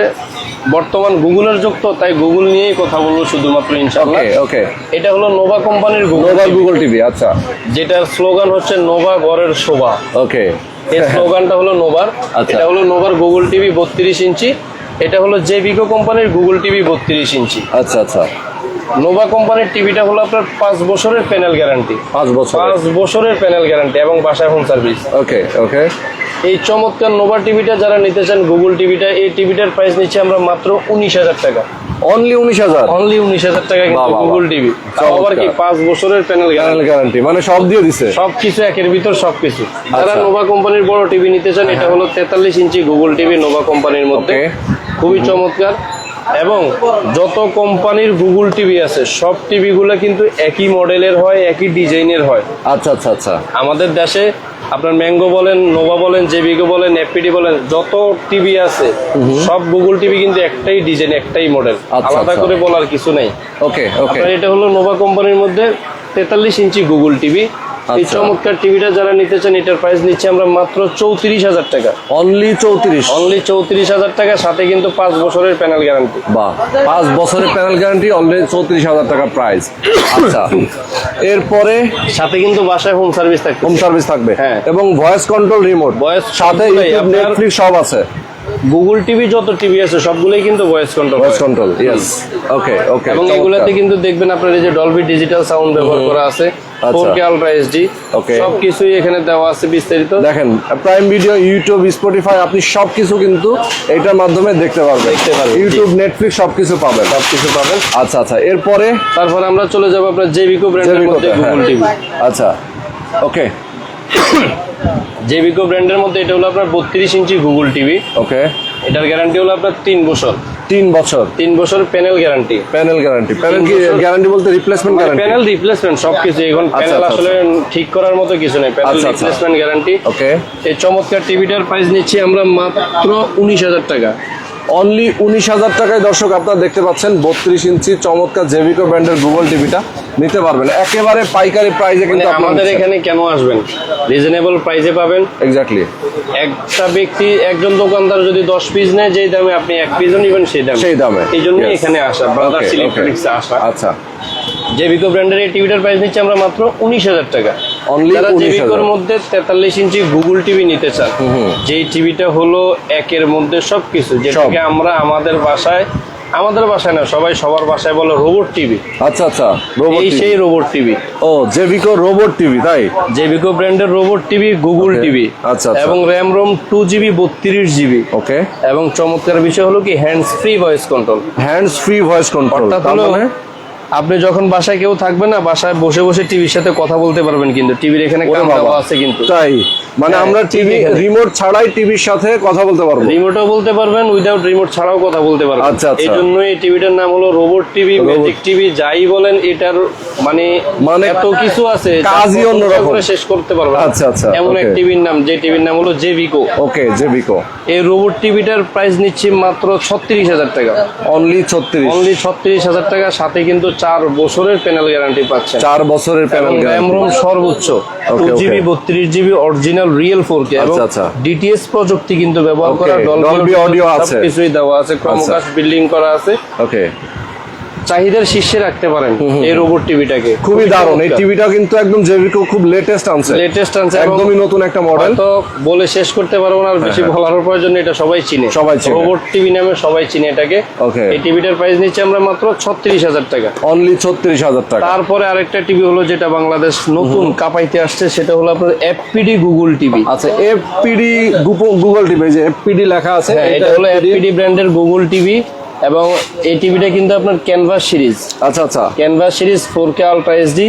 [SPEAKER 2] বর্তমান গুগলের যুগ তো তাই গুগল নিয়েই কথা বলব শুধুমাত্র ইনশাআল্লাহ।
[SPEAKER 1] ওকে
[SPEAKER 2] এটা হলো নোভা কোম্পানির গুগল
[SPEAKER 1] গুগল টিভি আচ্ছা।
[SPEAKER 2] যেটার স্লোগান হচ্ছে নোভা গড়ের শোভা।
[SPEAKER 1] ওকে
[SPEAKER 2] এর স্লোগানটা হলো নোভার
[SPEAKER 1] আচ্ছা।
[SPEAKER 2] এটা হলো নোভার গুগল টিভি বত্রিশ ইঞ্চি। এটা হলো জেবিকো কোম্পানির গুগল টিভি বত্রিশ ইঞ্চি।
[SPEAKER 1] আচ্ছা আচ্ছা।
[SPEAKER 2] নোভা কোম্পানির টিভিটা হলো আপনার পাঁচ বছরের প্যানেল গ্যারান্টি
[SPEAKER 1] পাঁচ বছর
[SPEAKER 2] পাঁচ বছরের প্যানেল গ্যারান্টি এবং বাসায় হোম সার্ভিস
[SPEAKER 1] ওকে ওকে
[SPEAKER 2] এই চমৎকার নোভা টিভিটা যারা নিতে চান গুগল টিভিটা এই টিভিটার প্রাইস নিচ্ছে আমরা মাত্র উনিশ হাজার টাকা।
[SPEAKER 1] অনলি উনিশ হাজার।
[SPEAKER 2] অনলি উনিশ হাজার টাকা কিন্তু গুগল টিভি আবার কি পাঁচ বছরের প্যানেল
[SPEAKER 1] প্যানেল গ্যারান্টি মানে সব দিয়ে দিছে।
[SPEAKER 2] সবকিছু একের ভিতর সবকিছু। যারা
[SPEAKER 1] আচ্ছা।
[SPEAKER 2] নোভা কোম্পানির বড় টিভি নিতে চান এটা হলো তেতাল্লিশ ইঞ্চি গুগল টিভি নোভা কোম্পানির মধ্যে। খুবই চমৎকার। এবং যত কোম্পানির গুগল টিভি আছে সব টিভিগুলো কিন্তু একই মডেলের হয় একই ডিজাইনের হয়।
[SPEAKER 1] আচ্ছা আচ্ছা আচ্ছা।
[SPEAKER 2] আমাদের দেশে আপনার ম্যাঙ্গো বলেন নোভা বলেন জেবিকো বলেন এফপিডি বলেন যত টিভি আছে সব গুগল টিভি কিন্তু একটাই ডিজাইন একটাই মডেল
[SPEAKER 1] আচ্ছা,
[SPEAKER 2] আলাদা
[SPEAKER 1] আচ্ছা।
[SPEAKER 2] করে বলার কিছু নেই।
[SPEAKER 1] ওকে ওকে
[SPEAKER 2] এটা হলো নোভা কোম্পানির মধ্যে তেতাল্লিশ ইঞ্চি গুগল টিভি এই
[SPEAKER 1] আচ্ছা।
[SPEAKER 2] চমৎকার টিভিটা যারা নিতে চান এটার প্রাইস নিচ্ছে আমরা মাত্র চৌত্রিশ হাজার টাকা।
[SPEAKER 1] অনলি চৌত্রিশ।
[SPEAKER 2] অনলি চৌত্রিশ হাজার টাকা সাথে কিন্তু পাঁচ বছরের প্যানেল গ্যারান্টি
[SPEAKER 1] বাহ। পাঁচ বছরের প্যানেল গ্যারান্টি অলরেডি চৌত্রিশ হাজার টাকা প্রাইস আচ্ছা। এরপরে
[SPEAKER 2] সাথে কিন্তু বাসায় হোম সার্ভিস থাকবে।
[SPEAKER 1] হোম সার্ভিস থাকবে।
[SPEAKER 2] হ্যাঁ।
[SPEAKER 1] এবং ভয়েস কন্ট্রোল রিমোট
[SPEAKER 2] Voice
[SPEAKER 1] সাথে নেটফ্লিক্স সব আছে।
[SPEAKER 2] গুগল টিভি যত টিভি আছে সবগুলোই কিন্তু voice control
[SPEAKER 1] voice control yes okay okay
[SPEAKER 2] এবং এগুলাতে কিন্তু দেখবেন আপনার এই যে ডলবি ডিজিটাল সাউন্ড ব্যবহার করা আছে।
[SPEAKER 1] আচ্ছা।
[SPEAKER 2] Four K ultra HD
[SPEAKER 1] Okay.
[SPEAKER 2] সবকিছুই এখানে দেওয়া আছে বিস্তারিত।
[SPEAKER 1] দেখেন প্রাইম ভিডিও ইউটিউব স্পটিফাই আপনি সবকিছু কিন্তু এটার মাধ্যমে দেখতে পারবেন।
[SPEAKER 2] দেখতে পারবেন,
[SPEAKER 1] ইউটিউব নেটফ্লিক্স সবকিছু পাবেন।
[SPEAKER 2] সবকিছু পাবেন।
[SPEAKER 1] আচ্ছা আচ্ছা এরপরে?
[SPEAKER 2] তারপর আমরা চলে যাব আপনার জেবিকো ব্র্যান্ডের মধ্যে
[SPEAKER 1] হ্যাঁ।
[SPEAKER 2] গুগল টিভি
[SPEAKER 1] আচ্ছা ওকে
[SPEAKER 2] জেবিকো ব্র্যান্ডের মধ্যে এটা হলো আপনার বত্রিশ ইঞ্চি গুগল টিভি
[SPEAKER 1] ওকে
[SPEAKER 2] এটার গ্যারান্টি হলো আপনার তিন বছর।
[SPEAKER 1] তিন বছর।
[SPEAKER 2] তিন বছর panel guarantee
[SPEAKER 1] panel guarantee panel কি গ্যারান্টি বলতে রিপ্লেসমেন্ট গ্যারান্টি
[SPEAKER 2] প্যানেল রিপ্লেসমেন্ট সবকিছু এখন প্যানেল
[SPEAKER 1] আচ্ছা,
[SPEAKER 2] আসলে ঠিক করার মতো কিছু নেই। প্যানেল
[SPEAKER 1] আচ্ছা, আচ্ছা।
[SPEAKER 2] রিপ্লেসমেন্ট গ্যারান্টি
[SPEAKER 1] ওকে
[SPEAKER 2] এই চমৎকার টিভিটার প্রাইস নিচ্ছি আমরা মাত্র উনিশ হাজার টাকা।
[SPEAKER 1] অনলি উনিশ হাজার টাকায় দর্শক আপনারা দেখতে পাচ্ছেন বত্রিশ ইঞ্চি চমৎকার জেভিকো ব্র্যান্ডের গুগল টিভিটা নিতে পারবেন। একেবারে পাইকারি প্রাইজে
[SPEAKER 2] মানে
[SPEAKER 1] কিন্তু
[SPEAKER 2] আমাদের এখানে কেন আসবেন? রিজনেবল প্রাইজে পাবেন।
[SPEAKER 1] এক্স্যাক্টলি
[SPEAKER 2] একটা ব্যক্তি একজন দোকানদার যদি দশ পিস নেয় যেই দামে আপনি এক পিসও নেবেন সেই দামে।
[SPEAKER 1] সেই দামে।
[SPEAKER 2] এই
[SPEAKER 1] জন্য
[SPEAKER 2] এখানে আসা ব্রাদার্স. আসা।
[SPEAKER 1] আচ্ছা।
[SPEAKER 2] জেবিকো ব্র্যান্ডের এই টিভিটার প্রাইস নিচ্ছে আমরা মাত্র উনিশ হাজার টাকা। যারা জেবিকোর মধ্যে তেতাল্লিশ ইঞ্চি গুগল টিভি নিতে চান যেই টিভিটা হলো একের মধ্যে সবকিছু যেটাকে আমরা আমাদের বাসায় আমাদের বাসায় না সবাই সবার বাসায় বলে রোবট টিভি
[SPEAKER 1] আচ্ছা আচ্ছা রোবট
[SPEAKER 2] এই সেই রোবট টিভি
[SPEAKER 1] ও জেভিকো রোবট টিভি তাই?
[SPEAKER 2] জেবিকো ব্র্যান্ডের রোবট টিভি গুগল টিভি
[SPEAKER 1] আচ্ছা।
[SPEAKER 2] এবং র্যাম রোম টু জিবি বত্রিশ জিবি
[SPEAKER 1] ওকে
[SPEAKER 2] এবং চমৎকার বিষয় হলো কি hands free voice control
[SPEAKER 1] hands free voice control
[SPEAKER 2] অর্থাৎ আপনি যখন বাসায় কেউ থাকবে না বাসায় বসে বসে টিভির সাথে কথা বলতে পারবেন কিন্তু। টিভির এখানে আছে কিন্তু।
[SPEAKER 1] তাই। মানে
[SPEAKER 2] হ্যাঁ,
[SPEAKER 1] আমরা টিভি রিমোট ছাড়াই টিভির সাথে কথা বলতে পারব।
[SPEAKER 2] রিমোটও বলতে পারবেন উইদাউট রিমোট ছাড়াও কথা বলতে পারবেন।
[SPEAKER 1] আচ্ছা, আচ্ছা।
[SPEAKER 2] এই জন্যই টিভিটার নাম হলো রোবট টিভি। ম্যাজিক টিভি যাই বলেন এটার মানে
[SPEAKER 1] মানে
[SPEAKER 2] এত কিছু আছে
[SPEAKER 1] কাজই অন্যরকম।
[SPEAKER 2] শেষ করতে পারবেন না।
[SPEAKER 1] আচ্ছা, আচ্ছা,
[SPEAKER 2] এমন এক টিভির নাম যে টিভির নাম হলো জেভিকো
[SPEAKER 1] ওকে জেভিকো
[SPEAKER 2] এই রোবট টিভিটার প্রাইস নিচ্ছি মাত্র ছত্রিশ হাজার টাকা।
[SPEAKER 1] অনলি ছত্রিশ।
[SPEAKER 2] অনলি ছত্রিশ হাজার টাকা সাথে কিন্তু চার বছরের প্যানেল গ্যারান্টি পাচ্ছে
[SPEAKER 1] চার বছরের প্যানেল
[SPEAKER 2] র্যাম সর্বোচ্চ। টু. জিবি বত্রিশ GB original real four K এবং
[SPEAKER 1] আচ্ছা, আচ্ছা।
[SPEAKER 2] ডিটিএস প্রযুক্তি কিন্তু ব্যবহার করা
[SPEAKER 1] ডলবি অডিও আছে।
[SPEAKER 2] কিছুই দেওয়া আছে। ক্রমকাশ বিল্ডিং করা আছে।
[SPEAKER 1] ওকে
[SPEAKER 2] চাহিদার শীর্ষে রাখতে পারেন এই রোবট টিভিটাকে
[SPEAKER 1] খুবই দারুণ। এই টিভিটা কিন্তু একদম জেভিকো খুব লেটেস্ট আনছে
[SPEAKER 2] লেটেস্ট আনছে
[SPEAKER 1] একদমই নতুন একটা মডেল
[SPEAKER 2] তো বলে শেষ করতে পারব না আর বেশি বলার প্রয়োজন এটা সবাই চিনে।
[SPEAKER 1] সবাই চিনে।
[SPEAKER 2] রোবট টিভি নামে সবাই চিনে এটাকে।
[SPEAKER 1] Okay.
[SPEAKER 2] এই টিভিটার প্রাইস নিচ্ছে আমরা মাত্র ছত্রিশ হাজার টাকা।
[SPEAKER 1] অনলি ছত্রিশ হাজার টাকা।
[SPEAKER 2] তারপরে আরেকটা টিভি হলো যেটা বাংলাদেশ নতুন কাপাইতে আসছে সেটা হলো আপনার এফপিডি গুগল টিভি
[SPEAKER 1] আচ্ছা এফপিডি গুগল টিভি যে এফপিডি লেখা আছে
[SPEAKER 2] হ্যাঁ এটা হলো এফপিডি ব্র্যান্ডের গুগল টিভি এবং এই টিভিটা কিন্তু আপনার ক্যানভাস সিরিজ।
[SPEAKER 1] আচ্ছা আচ্ছা।
[SPEAKER 2] Canvas series four K ultra HD.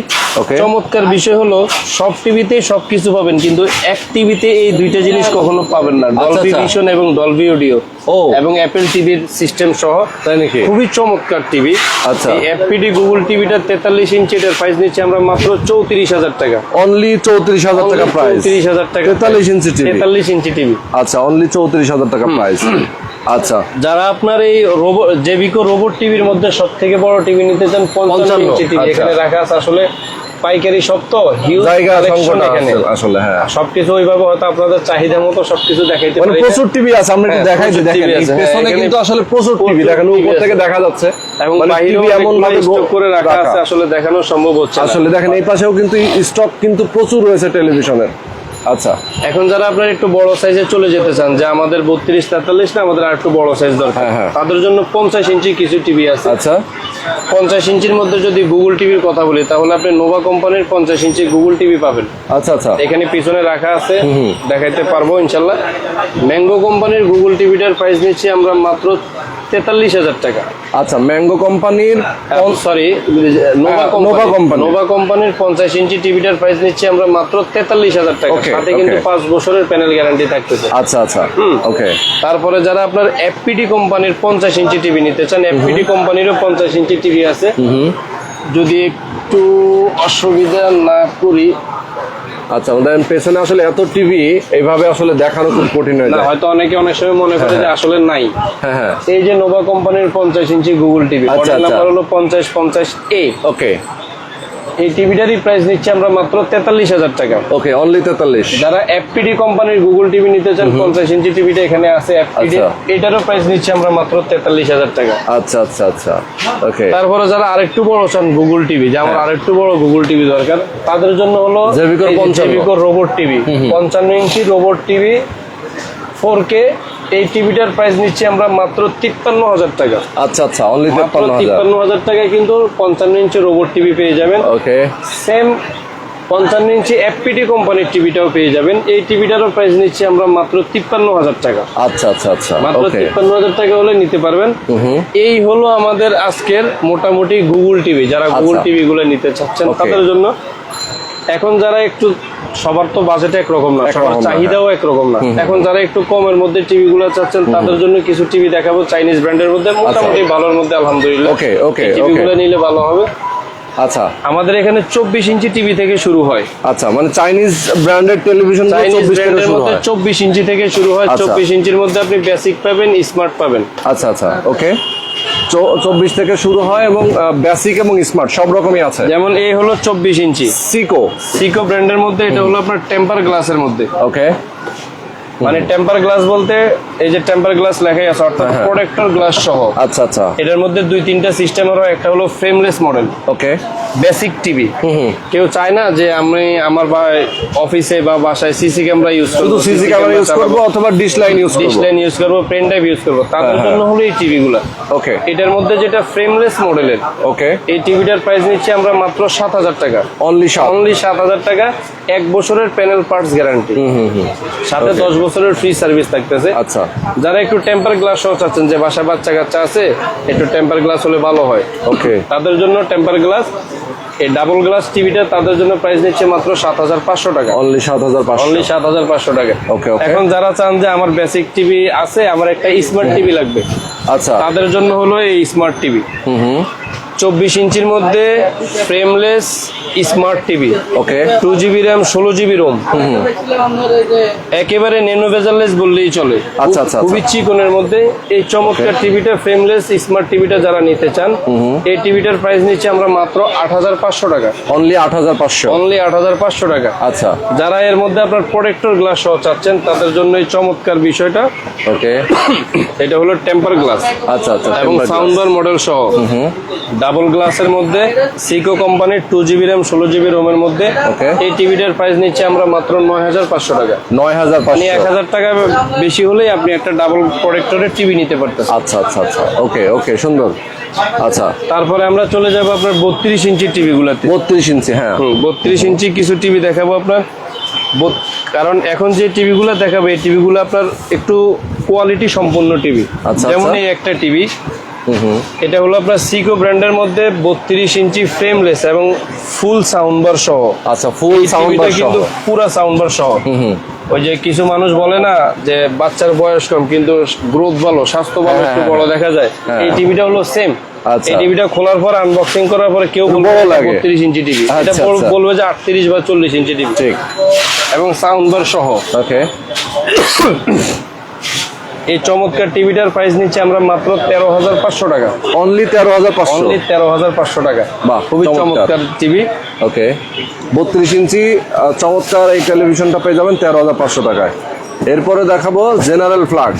[SPEAKER 2] চমৎকার বিষয় হলো সব টিভিতে সবকিছু পাবেন কিন্তু এক টিভিতে এই দুইটা জিনিস কখনো পাবেন না ডলবি
[SPEAKER 1] আচ্ছা।
[SPEAKER 2] ভিশন এবং ডলবি অডিও
[SPEAKER 1] ও।
[SPEAKER 2] এবং অ্যাপেল টিভির সিস্টেম সহ
[SPEAKER 1] তাই নাকি?
[SPEAKER 2] খুবই চমৎকার টিভি
[SPEAKER 1] আচ্ছা।
[SPEAKER 2] এফপিডি গুগল টিভিটা তেতাল্লিশ ইঞ্চি এটার প্রাইস নিচ্ছে আমরা মাত্র চৌত্রিশ হাজার টাকা।
[SPEAKER 1] অনলি চৌত্রিশ হাজার টাকা প্রাইস
[SPEAKER 2] চৌত্রিশ হাজার টাকা
[SPEAKER 1] 43 ইঞ্চি TV
[SPEAKER 2] তেতাল্লিশ ইঞ্চি টিভি
[SPEAKER 1] আচ্ছা অনলি চৌত্রিশ হাজার টাকা প্রাইস আচ্ছা।
[SPEAKER 2] যারা আপনার এই রোবট জেবিকো রোবট টিভির মধ্যে সব থেকে বড় টিভি নিতে চান পঞ্চান্ন ইঞ্চি টিভি
[SPEAKER 1] আচ্ছা।
[SPEAKER 2] এখানে রাখা আছে আসলে পাইকারি সব তো
[SPEAKER 1] জায়গা সংকট
[SPEAKER 2] এখানে।
[SPEAKER 1] আসলে হ্যাঁ।
[SPEAKER 2] সবকিছু ওইভাবে হয়তো আপনাদের চাহিদা মতো সবকিছু দেখাইতে
[SPEAKER 1] মানে
[SPEAKER 2] পারি।
[SPEAKER 1] প্রচুর টিভি আছে আমরা একটু
[SPEAKER 2] হ্যাঁ,
[SPEAKER 1] দেখাই দিই দেখেন
[SPEAKER 2] আছে, হ্যাঁ,
[SPEAKER 1] পেছনে কিন্তু আসলে প্রচুর টিভি দেখেন উপর থেকে দেখা যাচ্ছে।
[SPEAKER 2] এবং
[SPEAKER 1] মানে এমন ভাবে
[SPEAKER 2] স্টক করে রাখা। আছে আসলে দেখানো সম্ভব হচ্ছে
[SPEAKER 1] আসলে দেখেন এই পাশেও কিন্তু স্টক কিন্তু প্রচুর রয়েছে টেলিভিশনের। আচ্ছা।
[SPEAKER 2] এখন যারা আপনার একটু বড় সাইজে চলে যেতে চান যে আমাদের বত্রিশ তেতাল্লিশ না আমাদের আর একটু বড় সাইজ দরকার
[SPEAKER 1] হ্যাঁ, হ্যাঁ।
[SPEAKER 2] তাদের জন্য পঞ্চাশ ইঞ্চি কিছু টিভি আছে।
[SPEAKER 1] আচ্ছা।
[SPEAKER 2] পঞ্চাশ ইঞ্চির মধ্যে যদি গুগল টিভির কথা বলি তাহলে আপনি নোভা কোম্পানির পঞ্চাশ ইঞ্চি গুগল টিভি পাবেন।
[SPEAKER 1] আচ্ছা আচ্ছা।
[SPEAKER 2] এখানে পিছনে রাখা আছে দেখাইতে পারব ইনশাল্লাহ। ম্যাঙ্গো কোম্পানির গুগল টিভিটার প্রাইস নিচ্ছি আমরা মাত্র তেতাল্লিশ হাজার টাকা।
[SPEAKER 1] আচ্ছা ম্যাঙ্গো কোম্পানির
[SPEAKER 2] সরি নোভা
[SPEAKER 1] হ্যাঁ,
[SPEAKER 2] কোম্পানি
[SPEAKER 1] নোভা
[SPEAKER 2] কোম্পানির পঞ্চাশ ইঞ্চি টিভিটার প্রাইস নিচ্ছি আমরা মাত্র তেতাল্লিশ হাজার টাকা। সাথে কিন্তু পাঁচ বছরের প্যানেল গ্যারান্টি থাকতেছে।
[SPEAKER 1] আচ্ছা আচ্ছা ওকে
[SPEAKER 2] তারপরে যারা আপনার এফপিডি কোম্পানির পঞ্চাশ ইঞ্চি টিভি নিতে চান এফপিডি কোম্পানিরও পঞ্চাশ ইঞ্চি টিভি আছে। যদি একটু অসুবিধা না করি
[SPEAKER 1] আচ্ছা দেখেন পেছনে আসলে এত টিভি এইভাবে আসলে দেখানো খুব কঠিন হয়ে যায়।
[SPEAKER 2] হয়তো অনেকে অনেক সময় মনে করে যে আসলে নাই।
[SPEAKER 1] হ্যাঁ হ্যাঁ।
[SPEAKER 2] এই যে নোভা কোম্পানির পঞ্চাশ ইঞ্চি গুগল টিভি। নাম্বার হলো পঞ্চাশ পঞ্চাশ এ
[SPEAKER 1] ওকে
[SPEAKER 2] এই টিভিটারই প্রাইস নিচ্ছি আমরা মাত্র তেতাল্লিশ হাজার টাকা।
[SPEAKER 1] ওকে অনলি তেতাল্লিশ।
[SPEAKER 2] যারা এফপিডি কোম্পানির গুগল টিভি নিতে চান পঞ্চাশ ইঞ্চি টিভিটা এখানে আছে এফপিডি
[SPEAKER 1] আচ্ছা।
[SPEAKER 2] এটারও প্রাইস নিচ্ছি আমরা মাত্র তেতাল্লিশ হাজার টাকা।
[SPEAKER 1] আচ্ছা আচ্ছা আচ্ছা। ওকে
[SPEAKER 2] তারপরে যারা আরেকটু বড় চান গুগল টিভি যে আমার আরেকটু বড় গুগল টিভি দরকার তাদের জন্য হলো
[SPEAKER 1] Zevico র 55
[SPEAKER 2] জেভিকোর রোবট টিভি পঞ্চান্ন inch robot TV four K এই টিভিটার প্রাইস নিচ্ছি আমরা মাত্র তিপ্পান্ন হাজার টাকা।
[SPEAKER 1] আচ্ছা আচ্ছা অনলি তিপ্পান্ন হাজার।
[SPEAKER 2] টাকায় কিন্তু পঞ্চান্ন ইঞ্চি রোবট টিভি পেয়ে যাবেন।
[SPEAKER 1] ওকে
[SPEAKER 2] সেম পঞ্চান্ন ইঞ্চি এফপিটি কোম্পানির টিভিটাও পেয়ে যাবেন। এই টিভিটারও প্রাইস নিচ্ছি আমরা মাত্র তিপ্পান্ন হাজার টাকা।
[SPEAKER 1] আচ্ছা আচ্ছা আচ্ছা
[SPEAKER 2] মাত্র তিপ্পান্ন হাজার টাকা হলে নিতে পারবেন। এই হলো আমাদের আজকের মোটামুটি গুগল টিভি যারা গুগল। টিভি গুলো নিতে চাচ্ছেন তাদের জন্য এখন যারা একটু সবার তো বাজেট একরকম না সবার চাহিদাও একরকম না। এখন যারা একটু কমের মধ্যে টিভি গুলো চাচ্ছেন তাদের জন্য কিছু টিভি দেখাবো চাইনিজ ব্র্যান্ডের মধ্যে মোটামুটি ভালোর মধ্যে আলহামদুলিল্লাহ।
[SPEAKER 1] Okay, okay,
[SPEAKER 2] টিভি গুলো নিলে ভালো হবে।
[SPEAKER 1] আচ্ছা।
[SPEAKER 2] আমাদের এখানে চব্বিশ ইঞ্চি টিভি থেকে শুরু হয়।
[SPEAKER 1] আচ্ছা মানে চাইনিজ ব্র্যান্ডেড টেলিভিশন চব্বিশ
[SPEAKER 2] ইঞ্চি থেকে শুরু হয়।
[SPEAKER 1] আচ্ছা।
[SPEAKER 2] চব্বিশ ইঞ্চির মধ্যে আপনি বেসিক পাবেন স্মার্ট পাবেন।
[SPEAKER 1] আচ্ছা আচ্ছা ওকে। চব্বিশ থেকে শুরু হয় এবং বেসিক এবং স্মার্ট সব রকমই আছে।
[SPEAKER 2] যেমন এই হলো চব্বিশ ইঞ্চি।
[SPEAKER 1] সিকো
[SPEAKER 2] সিকো ব্র্যান্ডের মধ্যে এটা হলো আপনার টেম্পার গ্লাসের মধ্যে।
[SPEAKER 1] ওকে
[SPEAKER 2] মানে টেম্পার গ্লাস বলতে এই যে টেম্পার গ্লাস লেখাই আছে অর্থাৎ
[SPEAKER 1] হ্যাঁ।
[SPEAKER 2] প্রোটেক্টর গ্লাস সহ।
[SPEAKER 1] আচ্ছা আচ্ছা।
[SPEAKER 2] এটার মধ্যে দুই তিনটা সিস্টেম আরও একটা হলো frameless model
[SPEAKER 1] okay.
[SPEAKER 2] Basic TV
[SPEAKER 1] হুম হুম।
[SPEAKER 2] কেউ চায় না যে আমি আমার বা অফিসে বা বাসায় সিসি ক্যামেরা ইউজ করব
[SPEAKER 1] সিসি ক্যামেরা ইউজ করব অথবা ডিশ লাইন ইউজ করব?
[SPEAKER 2] ডিশ লাইন ইউজ করব পেন ড্রাইভ ইউজ করব। তাদের
[SPEAKER 1] হ্যাঁ,
[SPEAKER 2] জন্য হলো এই টিভি গুলা
[SPEAKER 1] ওকে।
[SPEAKER 2] এটার মধ্যে যেটা ফ্রেমলেস মডেলের
[SPEAKER 1] ওকে।
[SPEAKER 2] এই টিভিটার প্রাইস নিচ্ছি আমরা মাত্র সাত হাজার টাকা।
[SPEAKER 1] অনলি
[SPEAKER 2] অনলি সাত হাজার টাকা এক বছরের প্যানেল পার্টস গ্যারান্টি সাথে
[SPEAKER 1] Okay.
[SPEAKER 2] দশ বছরের ফ্রি সার্ভিস থাকতেছে।
[SPEAKER 1] আচ্ছা।
[SPEAKER 2] যারা একটু টেম্পার গ্লাস সহ চাচ্ছেন যে বাসা বাচ্চা কাচ্চা আছে একটু টেম্পার গ্লাস হলে ভালো হয়।
[SPEAKER 1] ওকে
[SPEAKER 2] তাদের জন্য টেম্পার গ্লাস এই ডাবল গ্লাস টিভিটা তাদের জন্য প্রাইস নিচ্ছে মাত্র সাত হাজার পাঁচশো টাকা।
[SPEAKER 1] অনলি সাত হাজার পাঁচশো।
[SPEAKER 2] অনলি সাত হাজার পাঁচশো টাকা।
[SPEAKER 1] Okay.
[SPEAKER 2] এখন যারা চান যে আমার বেসিক টিভি আছে আমার একটা স্মার্ট টিভি লাগবে।
[SPEAKER 1] আচ্ছা।
[SPEAKER 2] তাদের জন্য হলো এই স্মার্ট টিভি
[SPEAKER 1] হুম হুম।
[SPEAKER 2] চব্বিশ ইঞ্চির মধ্যে frameless smart TV
[SPEAKER 1] okay
[SPEAKER 2] two GB RAM ষোলো জিবি রোম একেবারে নেনো ভেজারলেস বললেই চলে।
[SPEAKER 1] আচ্ছা, আচ্ছা,
[SPEAKER 2] খুবই চিকনের মধ্যে। এই চমৎকার টিভিটা ফ্রেমলেস স্মার্ট টিভিটা যারা নিতে চান এই টিভিটার প্রাইস নিচ্ছে আমরা মাত্র আট হাজার পাঁচশো টাকা।
[SPEAKER 1] অনলি আট হাজার পাঁচশো?
[SPEAKER 2] অনলি আট হাজার পাঁচশো টাকা।
[SPEAKER 1] আচ্ছা।
[SPEAKER 2] যারা এর মধ্যে আপনার প্রোটেক্টর গ্লাস সহ চাচ্ছেন তাদের জন্য এই চমৎকার বিষয়টা।
[SPEAKER 1] ওকে
[SPEAKER 2] এটা হলো টেম্পার গ্লাস
[SPEAKER 1] আচ্ছা আচ্ছা
[SPEAKER 2] এবং
[SPEAKER 1] glass।
[SPEAKER 2] মডেল সহ। ডাবল গ্লাসের মধ্যে সিকো কোম্পানির টু জিবি র্যাম ষোলো জিবি রোমের মধ্যে।
[SPEAKER 1] Okay.
[SPEAKER 2] এই টিভিটার প্রাইস নিচ্ছে আমরা মাত্র নয় হাজার পাঁচশো টাকা।
[SPEAKER 1] নয় হাজার
[SPEAKER 2] মানে এক
[SPEAKER 1] পাঁচশো
[SPEAKER 2] হাজার টাকা বেশি হলেই আপনি একটা ডাবল প্রোটেক্টরের টিভি নিতে পারতেছেন।
[SPEAKER 1] আচ্ছা আচ্ছা আচ্ছা। ওকে ওকে সুন্দর। আচ্ছা।
[SPEAKER 2] তারপরে আমরা চলে যাব আপনার বত্রিশ ইঞ্চি টিভি গুলাতে
[SPEAKER 1] বত্রিশ ইঞ্চি হ্যাঁ।
[SPEAKER 2] বত্রিশ ইঞ্চি কিছু টিভি দেখাবো আপনার। কারণ এখন যে টিভিগুলো দেখাবো এই টিভিগুলো আপনার একটু কোয়ালিটি সম্পন্ন টিভি।
[SPEAKER 1] আচ্ছা,
[SPEAKER 2] যেমন
[SPEAKER 1] আচ্ছা।
[SPEAKER 2] এই একটা টিভি। এটা হলো আপনার সিকো ব্র্যান্ডের মধ্যে বত্রিশ ইঞ্চি ফ্রেমলেস এবং ফুল সাউন্ডবার সহ।
[SPEAKER 1] আচ্ছা ফুল সাউন্ড
[SPEAKER 2] টিভিটা কিন্তু পুরা সাউন্ডবার সহ। ওই যে কিছু মানুষ বলে না যে বাচ্চার বয়স কম কিন্তু গ্রোথ ভালো স্বাস্থ্য ভালো
[SPEAKER 1] হ্যাঁ,
[SPEAKER 2] একটু
[SPEAKER 1] হ্যাঁ,
[SPEAKER 2] বড় দেখা যায়।
[SPEAKER 1] হ্যাঁ।
[SPEAKER 2] এই টিভিটা হলো সেম। এই টিভিটা খোলার পর আনবক্সিং করার পরে কেউ বলবে
[SPEAKER 1] বড় লাগে।
[SPEAKER 2] বত্রিশ ইঞ্চি টিভি। এটা
[SPEAKER 1] আচ্ছা,
[SPEAKER 2] বল-
[SPEAKER 1] আচ্ছা।
[SPEAKER 2] বলবে যে আটত্রিশ বা চল্লিশ ইঞ্চি টিভি।
[SPEAKER 1] ঠিক।
[SPEAKER 2] এবং সাউন্ড বার সহ।
[SPEAKER 1] ওকে।
[SPEAKER 2] এই চমৎকার টিভিটার প্রাইস নিচ্ছে আমরা মাত্র তেরো হাজার পাঁচশো টাকা।
[SPEAKER 1] অনলি তেরো হাজার পাঁচশো।
[SPEAKER 2] অনলি তেরো হাজার পাঁচশো টাকা।
[SPEAKER 1] বাহ,
[SPEAKER 2] খুবই
[SPEAKER 1] চমৎকার।
[SPEAKER 2] টিভি।
[SPEAKER 1] ওকে। বত্রিশ ইঞ্চি চমৎকার এই টেলিভিশনটা পেয়ে যাবেন তেরো হাজার পাঁচশো টাকায়। এরপরে দেখাবো জেনারেল ফ্ল্যাগ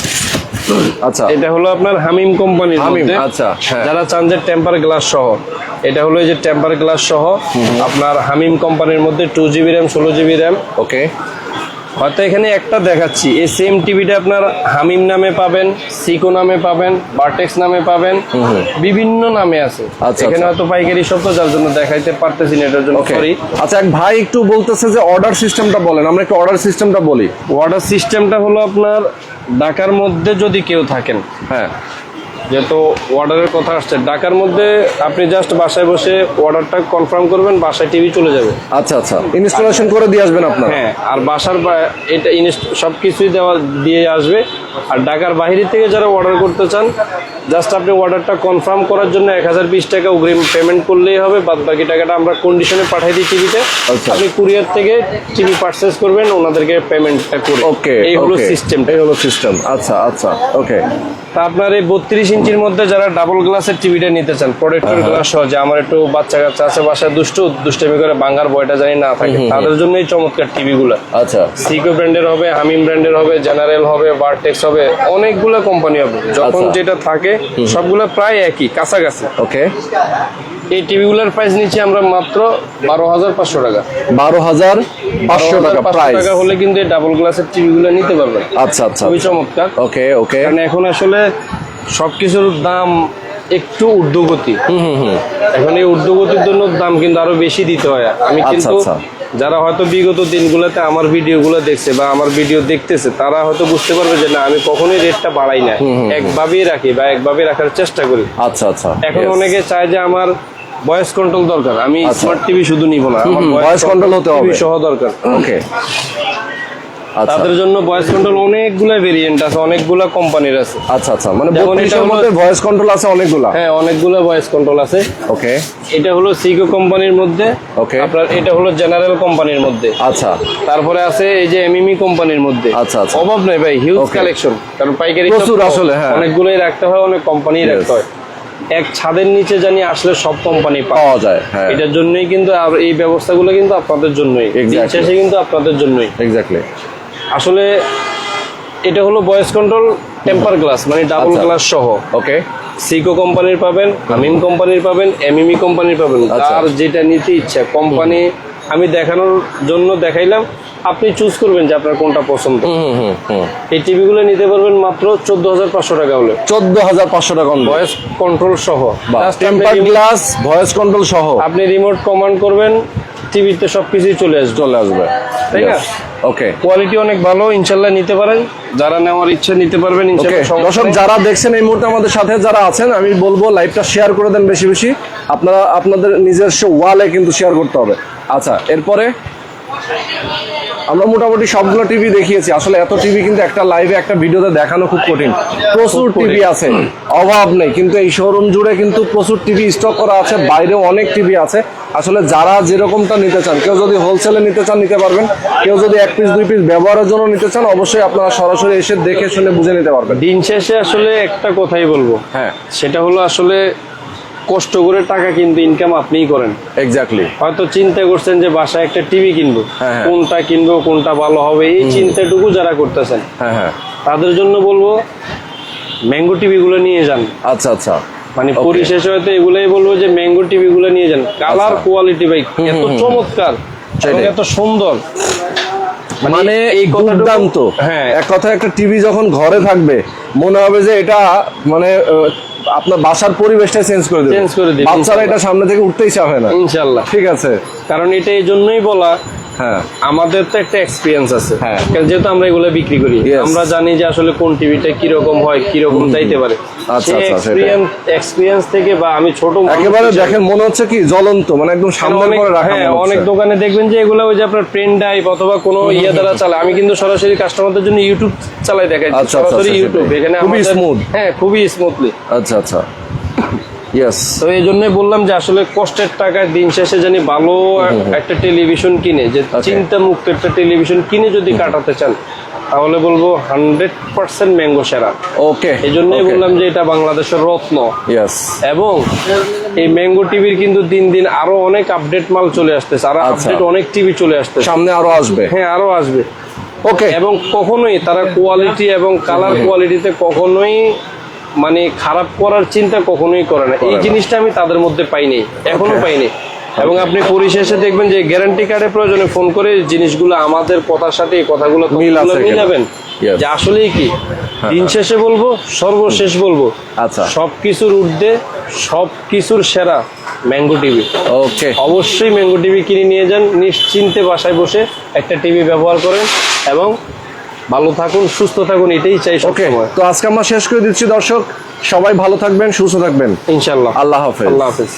[SPEAKER 1] আচ্ছা।
[SPEAKER 2] এটা হলো আপনার হামিম কোম্পানির
[SPEAKER 1] হামিম, আচ্ছা, হ্যাঁ।
[SPEAKER 2] যারা চান যে টেম্পার গ্লাস সহ এটা হলো যে টেম্পার গ্লাস সহ আপনার হামিম কোম্পানির মধ্যে টু জিবি র্যাম ষোলো জিবি র্যাম
[SPEAKER 1] ওকে
[SPEAKER 2] হয়তো এখানে একটা দেখাচ্ছি। এই সেম টিভিটা আপনার হামিম নামে পাবেন সিকো নামে পাবেন বার্টেক্স নামে পাবেন বিভিন্ন নামে আছে।
[SPEAKER 1] আচ্ছা,
[SPEAKER 2] এখানে
[SPEAKER 1] আচ্ছা।
[SPEAKER 2] হয়তো পাইকারি শব্দ যার জন্য দেখাইতে পারতেছি না এটার জন্য সরি
[SPEAKER 1] আচ্ছা এক ভাই একটু বলতেছে যে অর্ডার সিস্টেমটা বলেন আমরা একটু অর্ডার সিস্টেমটা বলি।
[SPEAKER 2] অর্ডার সিস্টেমটা হলো আপনার ঢাকার মধ্যে যদি কেউ থাকেন
[SPEAKER 1] হ্যাঁ।
[SPEAKER 2] যেহেতু অর্ডারের কথা আসছে ঢাকার মধ্যে আপনি জাস্ট বাসায় বসে অর্ডারটা কনফার্ম করবেন বাসায় টিভি চলে যাবে।
[SPEAKER 1] আচ্ছা আচ্ছা। ইনস্টলেশন করে দিয়ে আসবেন আপনার?
[SPEAKER 2] হ্যাঁ আর বাসার এটা সব কিছুই দেওয়া দিয়ে আসবে। আর ঢাকার বাইরে থেকে যারা অর্ডার করতে চান জাস্ট আপনি অর্ডারটা কনফার্ম করার জন্য এক হাজার বিশ টাকা অগ্রিম পেমেন্ট করলেই হবে। বাদ বাকি টাকাটা আমরা কন্ডিশনে পাঠাই দিই টিভিতে
[SPEAKER 1] আচ্ছা।
[SPEAKER 2] আপনি কুরিয়ার থেকে টিভি পারচেস করবেন ওনাদেরকে পেমেন্টটা করে।
[SPEAKER 1] ওকে
[SPEAKER 2] এই হলো। সিস্টেম
[SPEAKER 1] এই হলো সিস্টেম আচ্ছা আচ্ছা। ওকে
[SPEAKER 2] তা আপনার এই বত্রিশ ইঞ্চির মধ্যে যারা ডাবল গ্লাসের টিভিটা নিতে চান প্রোডাক্টের গ্লাস সহ যে আমার একটু বাচ্চা কাচ্চা আছে বাসায় দুষ্টু দুষ্টামি করে বাঙ্গার বয়টা জানি না থাকে তাদের জন্য এই চমৎকার টিভিগুলো
[SPEAKER 1] আচ্ছা।
[SPEAKER 2] সিকো ব্র্যান্ডের হবে হামিম ব্র্যান্ডের হবে জেনারেল হবে বারটেক্স হবে অনেকগুলো কোম্পানি হবে। যখন
[SPEAKER 1] আচ্ছা।
[SPEAKER 2] যেটা থাকে সবগুলো প্রায় একই কাছাকাছি।
[SPEAKER 1] ওকে
[SPEAKER 2] এই টিভিগুলোর প্রাইস নিচ্ছি আমরা মাত্র বারো হাজার পাঁচশো টাকা।
[SPEAKER 1] বারো হাজার পাঁচশো টাকা
[SPEAKER 2] 12,500
[SPEAKER 1] প্রাইস
[SPEAKER 2] টাকা হলে কিন্তু এই ডাবল গ্লাসের টিভিগুলো নিতে পারবেন।
[SPEAKER 1] আচ্ছা আচ্ছা।
[SPEAKER 2] খুবই চমৎকার।
[SPEAKER 1] ওকে ওকে
[SPEAKER 2] কারণ এখন আসলে সবকিছুর দাম একটু ঊর্ধ্বগতি। এখন এই ঊর্ধ্বগতির জন্য দাম কিন্তু আরও বেশি দিতে হয়। আমি
[SPEAKER 1] আচ্ছা,
[SPEAKER 2] কিন্তু
[SPEAKER 1] আচ্ছা।
[SPEAKER 2] যারা হয়তো বিগত দিনগুলোতে আমার ভিডিওগুলো দেখছে বা আমার ভিডিও দেখতেছে তারা হয়তো বুঝতে পারবে যে না আমি কখনোই রেটটা বাড়াই না। একভাবেই রাখি বা একভাবে রাখার চেষ্টা করি।
[SPEAKER 1] আচ্ছা আচ্ছা।
[SPEAKER 2] এখন অনেকে চায় যে আমার ভয়েস কন্ট্রোল দরকার। আমি
[SPEAKER 1] আচ্ছা।
[SPEAKER 2] স্মার্ট টিভি শুধু নিব না
[SPEAKER 1] voice control হতে হবে।
[SPEAKER 2] সহ দরকার।
[SPEAKER 1] ওকে আচ্ছা
[SPEAKER 2] তাদের জন্য ভয়েস কন্ট্রোল অনেকগুলো ভেরিয়েন্ট আছে অনেকগুলো কোম্পানির আছে।
[SPEAKER 1] আচ্ছা আচ্ছা মানে বত্রিশের মধ্যে ভয়েস কন্ট্রোল আছে অনেকগুলা?
[SPEAKER 2] হ্যাঁ অনেকগুলো ভয়েস কন্ট্রোল আছে।
[SPEAKER 1] ওকে
[SPEAKER 2] এটা হলো সিকো কোম্পানির মধ্যে
[SPEAKER 1] Okay.
[SPEAKER 2] আপনার এটা হলো জেনারেল কোম্পানির মধ্যে।
[SPEAKER 1] আচ্ছা।
[SPEAKER 2] তারপরে আছে এই যে এমইমি কোম্পানির মধ্যে।
[SPEAKER 1] আচ্ছা, আচ্ছা।
[SPEAKER 2] অভাব নেই ভাই হিউজ কালেকশন কারণ পাইকারি
[SPEAKER 1] প্রচুর আসলে, হ্যাঁ।
[SPEAKER 2] অনেকগুলোই রাখতে হয় অনেক কোম্পানি রাখতে হয়। এক ছাদের নিচে জানি আসলে সব কোম্পানি
[SPEAKER 1] পাওয়া যায় হ্যাঁ।
[SPEAKER 2] এটার জন্যই কিন্তু আর এই ব্যবস্থাগুলো কিন্তু আপনাদের জন্যই. শেষে কিন্তু আপনাদের জন্যই।
[SPEAKER 1] এক্স্যাক্টলি
[SPEAKER 2] আসলে এটা হলো ভয়েস কন্ট্রোল টেম্পার গ্লাস মানে ডাবল
[SPEAKER 1] আচ্ছা।
[SPEAKER 2] গ্লাস সহ
[SPEAKER 1] ওকে
[SPEAKER 2] সিকো কোম্পানির পাবেন আমিম কোম্পানির পাবেন এমএমই কোম্পানির পাবেন
[SPEAKER 1] আচ্ছা।
[SPEAKER 2] আর যেটা নিতে ইচ্ছা কোম্পানি আমি দেখানোর জন্য দেখাইলাম। আপনি চুজ করবেন যে আপনার কোনটা পছন্দ।
[SPEAKER 1] হুম হুম হুম
[SPEAKER 2] এই টিভিগুলো নিতে পারবেন মাত্র চোদ্দ হাজার পাঁচশো টাকা হলে।
[SPEAKER 1] চোদ্দ হাজার পাঁচশো টাকা
[SPEAKER 2] ভয়েস কন্ট্রোল সহ।
[SPEAKER 1] টেম্পার গ্লাস ভয়েস কন্ট্রোল সহ।
[SPEAKER 2] আপনি রিমোট কমান্ড করবেন টিভিতে সবকিছুই চলে আসবে।
[SPEAKER 1] চলে আসবে।
[SPEAKER 2] তাই না?
[SPEAKER 1] ওকে
[SPEAKER 2] কোয়ালিটি অনেক ভালো ইনশাল্লাহ নিতে পারেন। যারা নেওয়ার ইচ্ছে নিতে পারবেন
[SPEAKER 1] দর্শক যারা দেখছেন এই মুহূর্তে আমাদের সাথে যারা আছেন আমি বলব লাইভটা শেয়ার করে দেন বেশি বেশি। আপনারা আপনাদের নিজস্ব ওয়ালে কিন্তু শেয়ার করতে হবে। আচ্ছা এরপরে আমরা মোটামুটি সবগুলো টিভি দেখিয়েছি। আসলে এত টিভি কিন্তু একটা লাইভে একটা ভিডিওতে দেখানো খুব কঠিন। প্রচুর টিভি আছে। অভাব নেই। কিন্তু এই শোরুম জুড়ে কিন্তু প্রচুর টিভি স্টক করা আছে। বাইরেও অনেক টিভি আছে। আসলে যারা যেরকমটা নিতে চান কেউ যদি হোলসেলে নিতে চান নিতে পারবেন। কেউ যদি এক পিস দুই পিস ব্যবহারের জন্য নিতে চান অবশ্যই আপনারা সরাসরি এসে দেখে শুনে বুঝে নিতে পারবেন।
[SPEAKER 2] দিন শেষে আসলে একটা কথাই বলব।
[SPEAKER 1] হ্যাঁ।
[SPEAKER 2] সেটা হলো আসলে কষ্ট করে টাকা কিন্তু ইনকাম আপনিই করেন
[SPEAKER 1] এক্স্যাক্টলি
[SPEAKER 2] হয়তো চিন্তা করছেন যে বাসায় একটা টিভি কিনবো
[SPEAKER 1] হ্যাঁ, হ্যাঁ।
[SPEAKER 2] কোনটা কিনবো কোনটা ভালো হবে এই চিন্তাটুকু যারা করতেছেন
[SPEAKER 1] হ্যাঁ
[SPEAKER 2] তাদের জন্য বলব ম্যাঙ্গো টিভি গুলো নিয়ে যান
[SPEAKER 1] আচ্ছা আচ্ছা
[SPEAKER 2] মানে. পরিশেষে হয়তো এগুলাই বলব যে ম্যাঙ্গো টিভি গুলো নিয়ে যান কালার
[SPEAKER 1] আচ্ছা।
[SPEAKER 2] কোয়ালিটি ভাই এত। চমৎকার এত সুন্দর
[SPEAKER 1] মানে এই
[SPEAKER 2] এই
[SPEAKER 1] দুর্দান্ত
[SPEAKER 2] হ্যাঁ।
[SPEAKER 1] এক কথায় একটা টিভি যখন ঘরে থাকবে মনে হবে যে এটা মানে আপনার বাসার পরিবেশটা চেঞ্জ করে দেবে।
[SPEAKER 2] চেঞ্জ করে দেবে
[SPEAKER 1] বাচ্চারা এটা সামনে থেকে উঠতেই চাবে না।
[SPEAKER 2] ইনশাল্লাহ।
[SPEAKER 1] ঠিক আছে।
[SPEAKER 2] কারণ এটা এই জন্যই বলা
[SPEAKER 1] হ্যাঁ।
[SPEAKER 2] আমাদের তো একটা এক্সপিরিয়েন্স আছে।
[SPEAKER 1] হ্যাঁ।
[SPEAKER 2] যেহেতু আমরা এগুলো বিক্রি করি আমরা জানি যে আসলে কোন টিভিটা কীরকম হয় কীরকম চাইতে পারে।
[SPEAKER 1] আচ্ছা, আচ্ছা,
[SPEAKER 2] এক্সপিরিয়েন্স এক্সপিরিয়েন্স থেকে বা আমি ছোট
[SPEAKER 1] একেবারে দেখেন মনে হচ্ছে কি জ্বলন্ত মানে একদম সামনে করে রাখা
[SPEAKER 2] হ্যাঁ অনেক দোকানে দেখবেন যে এগুলো ওই যে আপনার পেন ড্রাইভ অথবা কোনো ইয়ে দ্বারা চালায়। আমি কিন্তু সরাসরি কাস্টমারদের জন্য ইউটিউব চালাই দেখাই
[SPEAKER 1] আচ্ছা, আচ্ছা,
[SPEAKER 2] সরাসরি
[SPEAKER 1] আচ্ছা,
[SPEAKER 2] ইউটিউব এখানে
[SPEAKER 1] খুবই smooth।
[SPEAKER 2] হ্যাঁ খুবই স্মুথলি
[SPEAKER 1] আচ্ছা আচ্ছা।
[SPEAKER 2] তো এই জন্যই বললাম যে আসলে কষ্টের টাকায় দিন শেষে জানি ভালো একটা টেলিভিশন কিনে যে চিন্তা মুক্ত একটা টেলিভিশন কিনে যদি কাটাতে চান তাহলে বলব হান্ড্রেড পার্সেন্ট ম্যাঙ্গো সেরা।
[SPEAKER 1] ওকে
[SPEAKER 2] এই জন্যই বললাম যে এটা বাংলাদেশের রত্ন। এবং এই ম্যাঙ্গো টিভির কিন্তু দিন দিন আরও অনেক আপডেট মাল চলে আসতেছে আরও
[SPEAKER 1] আচ্ছা।
[SPEAKER 2] আপডেট অনেক টিভি চলে আসতেছে।
[SPEAKER 1] সামনে আরও আসবে।
[SPEAKER 2] হ্যাঁ আরও আসবে।
[SPEAKER 1] ওকে
[SPEAKER 2] এবং কখনোই তারা কোয়ালিটি এবং কালার কোয়ালিটিতে কখনোই মানে খারাপ করার চিন্তা কখনোই করে না। এই জিনিসটা আমি তাদের মধ্যে পাইনি
[SPEAKER 1] এখনও
[SPEAKER 2] পাইনি। এবং আপনি পরিশেষে দেখবেন যে গ্যারান্টি কার্ডের প্রয়োজনে ফোন করে জিনিসগুলো আমাদের কথার সাথে এই কথাগুলো? মিলাবেন। যে আসলেই কি? দিন শেষে বলব সর্বশেষ বলব।
[SPEAKER 1] আচ্ছা।
[SPEAKER 2] সব কিছুর ঊর্ধ্বে সব কিছুর সেরা ম্যাঙ্গো টিভি
[SPEAKER 1] ওকে
[SPEAKER 2] অবশ্যই ম্যাঙ্গো টিভি কিনে নিয়ে যান নিশ্চিন্তে বাসায় বসে একটা টিভি ব্যবহার করেন এবং ভালো থাকুন সুস্থ থাকুন এটাই চাই
[SPEAKER 1] ওকে তো আজকে আমরা শেষ করে দিচ্ছি দর্শক। সবাই ভালো থাকবেন সুস্থ থাকবেন।
[SPEAKER 2] ইনশাল্লাহ
[SPEAKER 1] আল্লাহ হাফেজ।
[SPEAKER 2] আল্লাহ হাফেজ।